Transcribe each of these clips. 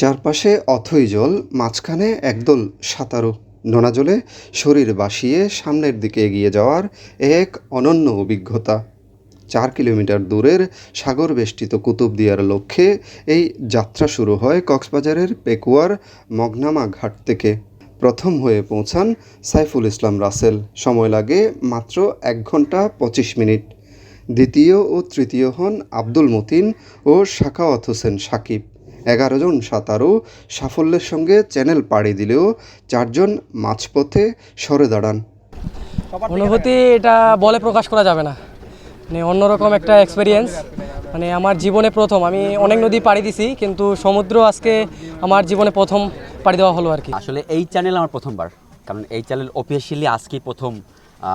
চারপাশে অথই জল, মাঝখানে একদল সাঁতারু। নোনা জলে শরীর বাসিয়ে সামনের দিকে এগিয়ে যাওয়ার এক অনন্য অভিজ্ঞতা। চার কিলোমিটার দূরের সাগর বেষ্টিত কুতুবদিয়ার লক্ষ্যে এই যাত্রা শুরু হয় কক্সবাজারের পেকুয়ার মগনামা ঘাট থেকে। প্রথম হয়ে পৌঁছান সাইফুল ইসলাম রাসেল। সময় লাগে মাত্র এক ঘণ্টা পঁচিশ মিনিট। দ্বিতীয় ও তৃতীয় হন আব্দুল মতিন ও শাখাওয়াত হোসেন সাকিব। এগারো জন সাঁতারু সাফল্যের সঙ্গে চ্যানেল পাড়ি দিলেও চারজন মাঝপথে সরে দাঁড়ান। অনুভূতি এটা বলে প্রকাশ করা যাবে না। মানে অন্যরকম একটা এক্সপিরিয়েন্স মানে আমার জীবনে প্রথম। আমি অনেক নদী পাড়ি দিছি কিন্তু সমুদ্র আজকে আমার জীবনে প্রথম পাড়ি দেওয়া হলো আর কি। আসলে এই চ্যানেল আমার প্রথমবার। কারণ এই চ্যানেল অফিসিয়ালি আজকেই প্রথম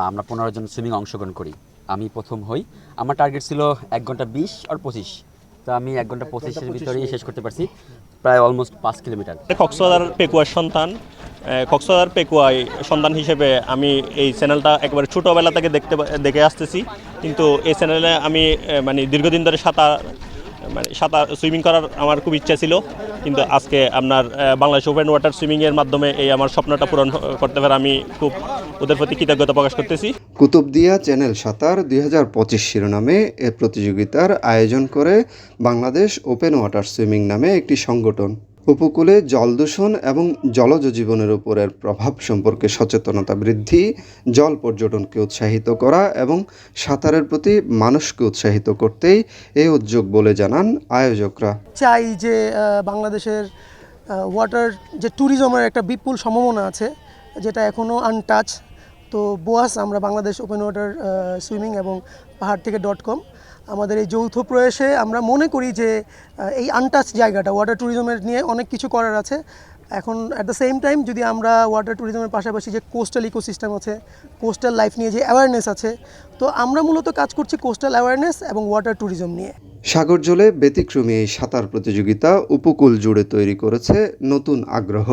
আমরা পনেরো জন সুইমিং অংশগ্রহণ করি। আমি প্রথম হই। আমার টার্গেট ছিল এক ঘণ্টা বিশ আর পঁচিশ। তো আমি এক ঘণ্টা পঁচিশের ভিতরেই শেষ করতে পারছি। প্রায় অলমোস্ট পাঁচ কিলোমিটার। কক্সবাজার পেকুয়ার সন্তান। কক্সবাজার পেকুয়ায় সন্তান হিসেবে আমি এই চ্যানেলটা একবারে ছোটোবেলা থেকে দেখতে দেখে আসতেছি। কিন্তু এই চ্যানেলে আমি মানে দীর্ঘদিন ধরে সাঁতার মানে সাঁতার সুইমিং করার আমার খুব ইচ্ছা ছিল। কিন্তু আজকে আপনার বাংলাদেশ ওপেন ওয়াটার সুইমিংয়ের মাধ্যমে এই আমার স্বপ্নটা পূরণ করতে পারে আমি খুব ওদের প্রতি কৃতজ্ঞতা প্রকাশ করতেছি। কুতুবদিয়া চ্যানেল সাঁতার দুই হাজার পঁচিশ শিরোনামে এ প্রতিযোগিতার আয়োজন করে বাংলাদেশ ওপেন ওয়াটার সুইমিং নামে একটি সংগঠন। উপকূলে জল দূষণ এবং জলজ জীবনের উপরের প্রভাব সম্পর্কে সচেতনতা বৃদ্ধি, জল পর্যটনকে উৎসাহিত করা এবং সাঁতারের প্রতি মানুষকে উৎসাহিত করতেই এই উদ্যোগ বলে জানান আয়োজকরা। চাই যে বাংলাদেশের ওয়াটার যে ট্যুরিজমের একটা বিপুল সম্ভাবনা আছে, যেটা এখনও আনটাচ তো বোয়াস, আমরা বাংলাদেশ ওপেন ওয়াটার সুইমিং এবং পাহাড় থেকে ডট কম আমাদের এই যৌথ প্রয়াসে আমরা মনে করি যে এই আনটাচ জায়গাটা ওয়াটার ট্যুরিজমের নিয়ে অনেক কিছু করার আছে। এখন অ্যাট দ্য সেম টাইম যদি আমরা ওয়াটার ট্যুরিজমের পাশাপাশি যে কোস্টাল ইকোসিস্টেম আছে কোস্টাল লাইফ নিয়ে যে অ্যাওয়ারনেস আছে, তো আমরা মূলত কাজ করছি কোস্টাল অ্যাওয়ারনেস এবং ওয়াটার ট্যুরিজম নিয়ে। সাগর জলে ব্যতিক্রমী এই সাঁতার প্রতিযোগিতা উপকূল জুড়ে তৈরি করেছে নতুন আগ্রহ।